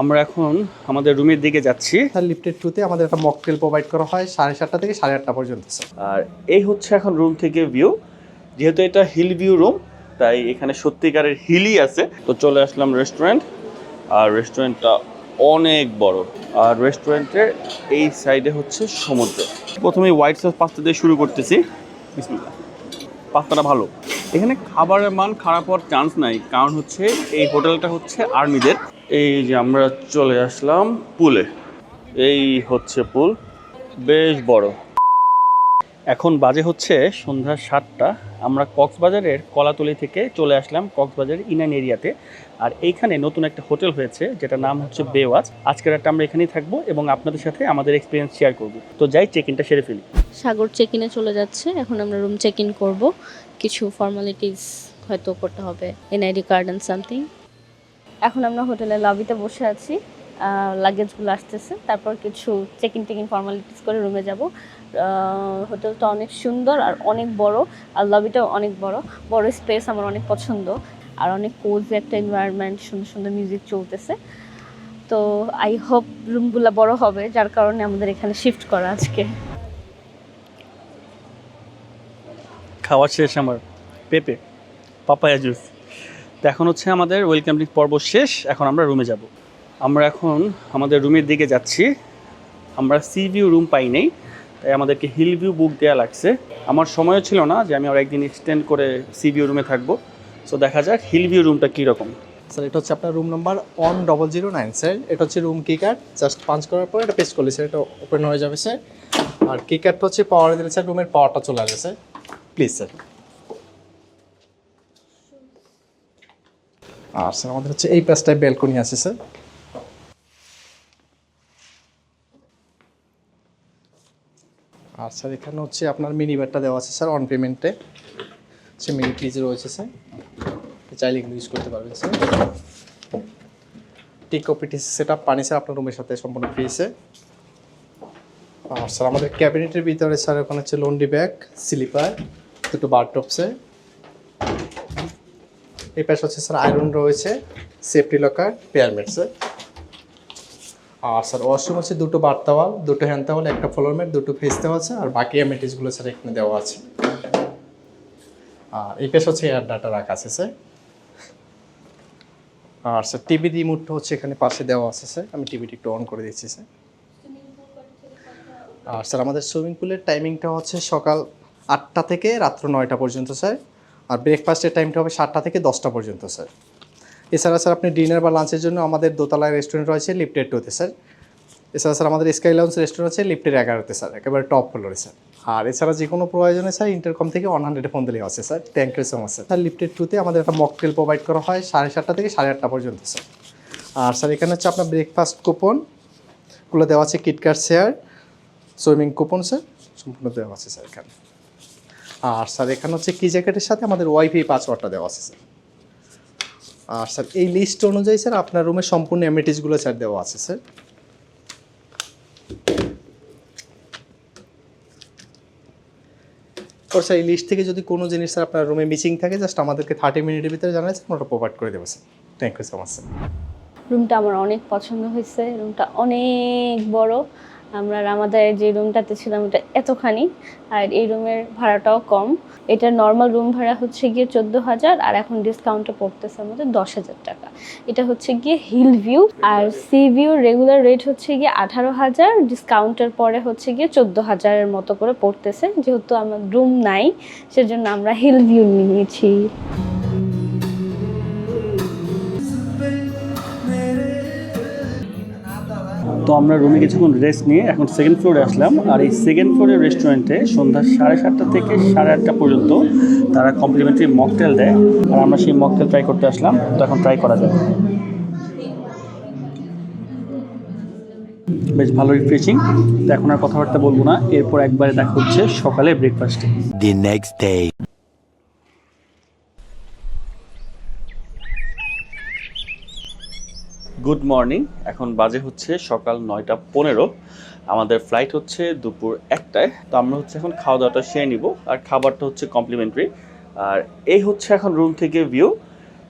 আমরা এখন আমাদের রুমের দিকে যাচ্ছি। লিফটেড টুতে আমাদের একটা মকটেল প্রোভাইড করা হয় সাড়ে সাতটা থেকে সাড়ে আটটা পর্যন্ত আর এই হচ্ছে এখন রুম থেকে ভিউ যেহেতু এটা হিল ভিউ রুম তাই এখানে সত্যিকারের হিলই আছে। তো চলে আসলাম রেস্টুরেন্ট আর রেস্টুরেন্টটা অনেক বড়। আর রেস্টুরেন্টের এই সাইডে হচ্ছে সমুদ্র। প্রথমে হোয়াইট সস পাস্তা দিয়ে শুরু করতেছি। পাস্তাটা ভালো। এখানে খাবারের মান খারাপ হওয়ার চান্স নাই। কারণ হচ্ছে এই হোটেলটা হচ্ছে আর্মিদের এই যে আমরা চলে আসলাম পুলে। এই হচ্ছে পুল। বেশ বড়। এখন বাজে হচ্ছে সন্ধ্যা সাতটা। আমরা কক্সবাজারের কলাতলি থেকে চলে আসলাম কক্সবাজারের ইনান এরিয়াতে। আর এইখানে নতুন একটা হোটেল হয়েছে যেটা নাম হচ্ছে বেওয়াজ। আজকের রাতটা আমরা এখানেই থাকব এবং আপনাদের সাথে আমাদের এক্সপিরিয়েন্স শেয়ার করব। তো যাই চেক ইনটা সেরে ফেলি। সাগর চেক ইনে চলে যাচ্ছে। এখন আমরা রুম চেক ইন করব। কিছু ফর্মালিটিস হয়তো করতে হবে। এনআইডি কার্ড অ্যান্ড সামথিং এখন আমরা হোটেলের লবিতে বসে আছি। লাগেজগুলো আসতেছে। তারপর কিছু check in take in formalities করে রুমে যাব। হোটেলটা অনেক সুন্দর আর অনেক বড়, আর লবিটাও অনেক বড়। বড় স্পেস আমার অনেক পছন্দ। আর অনেক কোজি একটা এনভায়রনমেন্ট সুন্দর সুন্দর মিউজিক চলতেছে। তো আই হোপ রুমগুলো বড় হবে, যার কারণে আমাদের এখানে শিফট করা আজকে। খাওয়া শেষ আমার। পেঁপে, পাপায়া জুস তো এখন হচ্ছে আমাদের ওয়েলকাম ড্রিঙ্ক পর্ব শেষ। এখন আমরা রুমে যাব। আমরা এখন আমাদের রুমের দিকে যাচ্ছি। আমরা সি ভিউ রুম পাই নাই, তাই আমাদেরকে হিল ভিউ বুক দেওয়া লাগছে। আমার সময়ও ছিল না যে আমি আর একদিন এক্সটেন্ড করে সি ভিউ রুমে থাকব। সো দেখা যাক হিল ভিউ রুমটা কীরকম। স্যার এটা হচ্ছে আপনার room number one double zero nine sir এটা হচ্ছে রুম কি কার্ড জাস্ট পাঞ্চ করার পর এটা পেস্ট করলে স্যার এটা ওপেন হয়ে যাবে স্যার আর কি কার্ডটা হচ্ছে পাওয়ার দিলে স্যার রুমের পাওয়ারটা চলে আসবে স্যার প্লিজ স্যার আর স্যার আমাদের হচ্ছে এই পাশটায় ব্যালকনি আছে স্যার আর স্যার এখানে হচ্ছে আপনার মিনি ব্যাটটা দেওয়া আছে স্যার অন পেমেন্টে সে মিনি ফ্রিজ রয়েছে স্যার চাইলে এগুলো ইউজ করতে পারবেন স্যার টি কপিটি সেট আপ পানি স্যার আপনার রুমের সাথে সম্পূর্ণ স্যার আর স্যার আমাদের ক্যাবিনেটের ভিতরে স্যার ওখানে হচ্ছে লন্ডি ব্যাগ স্লিপার দুটো বারটপ স্যার এই পাশে হচ্ছে স্যার আয়রন রয়েছে সেফটি লকার পেয়ারমেট আর স্যার ওয়াশরুম হচ্ছে দুটো বার দুটো হ্যান্ড একটা ফ্লোর দুটো ফেস দেওয়া আছে, আর বাকি অ্যামেটিসগুলো স্যার এখানে দেওয়া আছে। আর এই পাশে হচ্ছে এয়ার ডাটা রাখা আছে, স্যার। আর স্যার টিভি রিমোটটা হচ্ছে এখানে পাশে দেওয়া আছে, স্যার। আমি টিভিটি একটু অন করে দিচ্ছি, স্যার। আর স্যার আমাদের সুইমিং পুলের টাইমিংটা হচ্ছে সকাল আটটা থেকে রাত্র নয়টা পর্যন্ত, স্যার। আর ব্রেকফাস্টের টাইমটা হবে সাতটা থেকে দশটা পর্যন্ত স্যার এছাড়া স্যার আপনি ডিনার বা লাঞ্চের জন্য আমাদের দোতলায় রেস্টুরেন্ট রয়েছে লিফটেড টুতে স্যার এছাড়া স্যার আমাদের স্কাই লাউন্স রেস্টুরেন্ট আছে লিফটের এগারোতে স্যার একেবারে টপ ফ্লোরে স্যার আর এছাড়া যে কোনো প্রয়োজনে স্যার ইন্টারকম থেকে ওয়ান হান্ড্রেডে ফোন দিলেই আছে sir thank you so much sir sir lifted টুতে আমাদের একটা মকটেল প্রোভাইড করা হয় সাড়ে সাতটা থেকে সাড়ে আটটা পর্যন্ত স্যার আর স্যার এখানে হচ্ছে আপনার ব্রেকফাস্ট কুপনগুলো দেওয়া আছে কিটকাট শেয়ার সুইমিং কুপন স্যার সম্পূর্ণ দেওয়া আছে স্যার এখানে। আর স্যার, এখানে হচ্ছে কি জ্যাকেটের সাথে আমাদের ওয়াইফাই পাসওয়ার্ডটা দেওয়া আছে, স্যার। আর স্যার, এই লিস্ট অনুযায়ী, স্যার, আপনার রুমের সম্পূর্ণ অ্যামিটিসগুলো স্যার, দেওয়া আছে, স্যার। ওর স্যার, এই লিস্ট থেকে যদি কোনো জিনিস, স্যার, আপনার রুমে মিসিং থাকে, জাস্ট আমাদেরকে থার্টি মিনিটের ভিতরে জানাই স্যার, আমরা প্রোভাইড করে দেবো, sir. Thank you so much sir রুমটা আমার অনেক পছন্দ হয়েছে, রুমটা অনেক বড়। আমরা আমাদের যে রুমটাতে ছিলাম এটা এতখানি, আর এই রুমের ভাড়াটাও কম। এটা নর্মাল রুম ভাড়া হচ্ছে গিয়ে চোদ্দ হাজার আর এখন ডিসকাউন্টে পড়তেছে আমাদের দশ হাজার টাকা। এটা হচ্ছে গিয়ে হিল ভিউ আর সি ভিউ রেগুলার রেট হচ্ছে গিয়ে আঠারো হাজার ডিসকাউন্টের পরে হচ্ছে গিয়ে চোদ্দ হাজারের মতো করে পড়তেছে। যেহেতু আমার রুম নাই, সেজন্য আমরা হিল ভিউ নিয়েছি। তো আমরা রুমে কিছুক্ষণ রেস্ট নিয়ে এখন সেকেন্ড ফ্লোরে আসলাম। আর এই সেকেন্ড ফ্লোরের রেস্টুরেন্টে সন্ধ্যা সাড়ে সাতটা থেকে সাড়ে আটটা পর্যন্ত তারা কমপ্লিমেন্টারি মকটেল দেয়। আর আমরা সেই মকটেল ট্রাই করতে আসলাম। তো এখন ট্রাই করা যায় বেশ ভালো রিফ্রেশিং তো এখন আর কথাবার্তা বলব না। এরপর একবারে দেখা হচ্ছে সকালে ব্রেকফাস্টে the next day. Good morning. এখন বাজে হচ্ছে সকাল নয়টা পনেরো। আমাদের ফ্লাইট হচ্ছে দুপুর একটায়। তো আমরা হচ্ছে এখন খাওয়া দাওয়াটা সেরে নিব। আর খাবারটা হচ্ছে কমপ্লিমেন্টারি আর এই হচ্ছে এখন রুম থেকে ভিউ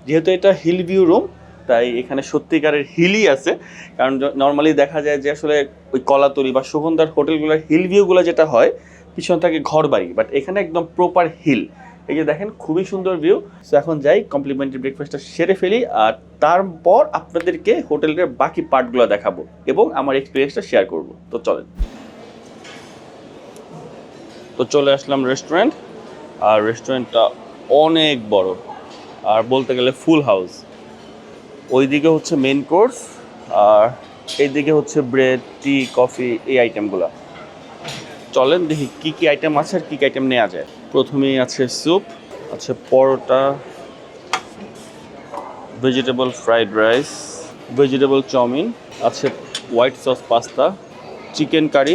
যেহেতু এটা হিল ভিউ রুম তাই এখানে সত্যিকারের হিলই আছে। কারণ নর্মালি দেখা যায় যে আসলে ওই কলাতলি বা সুগন্ধার হোটেলগুলোর হিল ভিউগুলো যেটা হয়, পিছনে থাকে ঘর বাড়ি বাট এখানে একদম প্রপার হিল এই যে দেখেন, খুবই সুন্দর ভিউ সো এখন যাই কমপ্লিমেন্টারি ব্রেকফাস্টটা সেরে ফেলি, আর তারপর আপনাদেরকে হোটেলের বাকি পার্টগুলো দেখাবো এবং আমার এক্সপিরিয়েন্সটা শেয়ার করব। তো চলেন। তো চলে আসলাম রেস্টুরেন্ট আর রেস্টুরেন্টটা অনেক বড়, আর বলতে গেলে ফুল হাউস ওইদিকে হচ্ছে মেন কোর্স আর এইদিকে হচ্ছে ব্রেড টি কফি এই আইটেমগুলো চলেন দেখি কি কি আইটেম আছে আর কি কি আইটেম নেওয়া যায়। প্রথমেই আছে স্যুপ আছে paratha vegetable fried rice vegetable chowmein আছে white sauce pasta chicken curry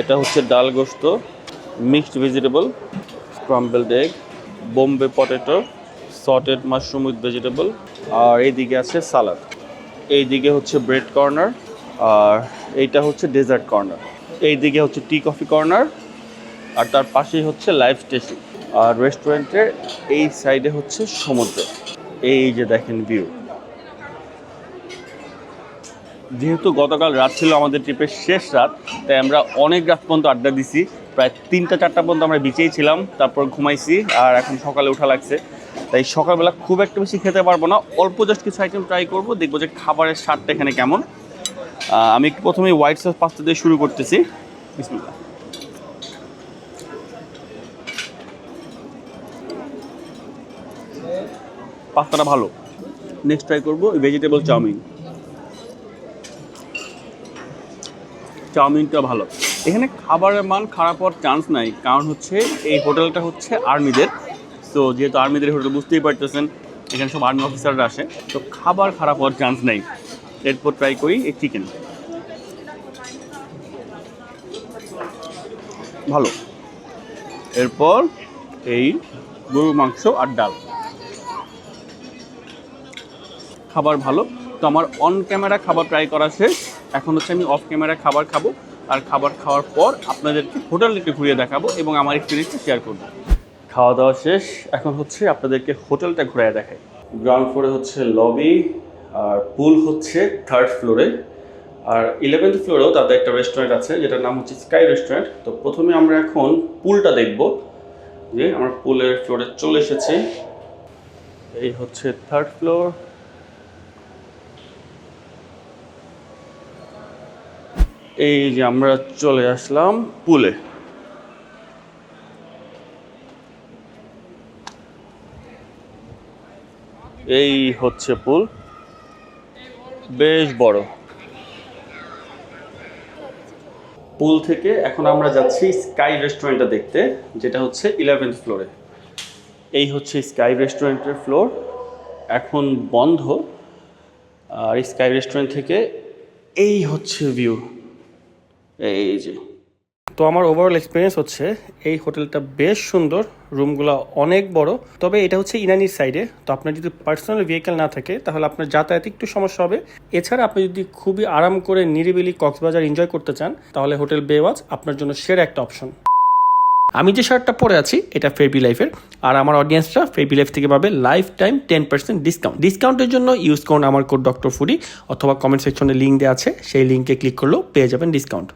এটা হচ্ছে ডাল গোস্ত mixed vegetable scrambled egg Bombay potato sauteed mushroom with vegetable আর এইদিকে আছে সালাদ এইদিকে হচ্ছে ব্রেড কর্নার আর এইটা হচ্ছে ডেজার্ট কর্নার এইদিকে হচ্ছে টি কফি কর্নার আর তার পাশেই হচ্ছে লাইফ স্টেশন আর রেস্টুরেন্টের এই সাইডে হচ্ছে সমুদ্র। এই যে দেখেন ভিউ যেহেতু গতকাল রাত ছিল আমাদের ট্রিপের শেষ রাত, তাই আমরা অনেক রাত পর্যন্ত আড্ডা দিছি। প্রায় তিনটা, চারটা পর্যন্ত আমরা বিচেই ছিলাম, তারপর ঘুমাইছি আর এখন সকালে উঠা লাগছে। তাই সকালবেলা খুব একটা বেশি খেতে পারব না, অল্প জাস্ট কিছু আইটেম ট্রাই করব, দেখব যে খাবারের স্বাদটা এখানে কেমন। আমি একটু প্রথমে হোয়াইট সস পাস্তা দিয়ে শুরু করতেছি। বিসমিল্লাহ। পাস্তাটা ভালো। নেক্সট ট্রাই করব ভেজিটেবল চাউমিন। চাউমিনটা ভালো। এখানে খাবারের মান খারাপ হওয়ার চান্স নাই, কারণ হচ্ছে এই হোটেলটা হচ্ছে আর্মিদের। তো যেহেতু আর্মিদের হোটেল, বুঝতেই পারতেছেন, এখানে সব আর্মি অফিসাররা আসে। তো খাবার খারাপ হওয়ার চান্স নেই। এরপর ট্রাই করি এই চিকেন ভালো। এরপর এই গরুর মাংস আর ডাল। খাবার ভালো। তো আমার অন ক্যামেরা খাবার ট্রাই করা শেষ। এখন হচ্ছে আমি অফ ক্যামেরা খাবার খাব। আর খাবার খাওয়ার পর আপনাদেরকে হোটেল একটু ঘুরিয়ে দেখাবো এবং আমার এক্সপিরিয়েন্সটা শেয়ার করব। খাওয়া দাওয়া শেষ। এখন হচ্ছে আপনাদেরকে হোটেলটা ঘুরিয়ে দেখাই। গ্রাউন্ড ফ্লোরে হচ্ছে লবি আর পুল হচ্ছে থার্ড ফ্লোরে আর ইলেভেন্থ ফ্লোরেও তাদের একটা রেস্টুরেন্ট আছে, যেটার নাম হচ্ছে স্কাই রেস্টুরেন্ট তো প্রথমে আমরা এখন পুলটা দেখব। যে আমরা পুলের ফ্লোরে চলে এসেছি। এই হচ্ছে থার্ড ফ্লোর এই যে আমরা চলে আসলাম পুলে। এই হচ্ছে পুল। বেশ বড়। পুল থেকে এখন আমরা যাচ্ছি স্কাই রেস্টুরেন্টটা দেখতে, যেটা হচ্ছে ইলেভেন্থ ফ্লোরে এই হচ্ছে স্কাই রেস্টুরেন্টের ফ্লোর এখন বন্ধ। আর স্কাই রেস্টুরেন্ট থেকে এই হচ্ছে ভিউ এই যে। তো আমার ওভারঅল এক্সপিরিয়েন্স হচ্ছে, এই হোটেলটা বেশ সুন্দর, রুমগুলো অনেক বড়। তবে এটা হচ্ছে ইনানির সাইডে তো আপনার যদি পার্সোনাল ভেহিকেল না থাকে, তাহলে আপনার যাতায়াতে একটু সমস্যা হবে। এছাড়া আপনি যদি খুবই আরাম করে নিরিবিলি কক্সবাজার এনজয় করতে চান, তাহলে হোটেল বেওয়াজ আপনার জন্য সেরা একটা অপশন আমি যে শার্টটা পরে আছি, এটা ফেবি লাইফের আর আমার অডিয়েন্সটা ফেবি লাইফ থেকে পাবে lifetime ten percent discount ডিসকাউন্টের জন্য ইউজ করুন আমার কোড ডক্টর ফুডি অথবা কমেন্ট সেকশনে লিঙ্ক দেওয়া আছে, সেই লিঙ্কে ক্লিক করলেও পেয়ে যাবেন ডিসকাউন্ট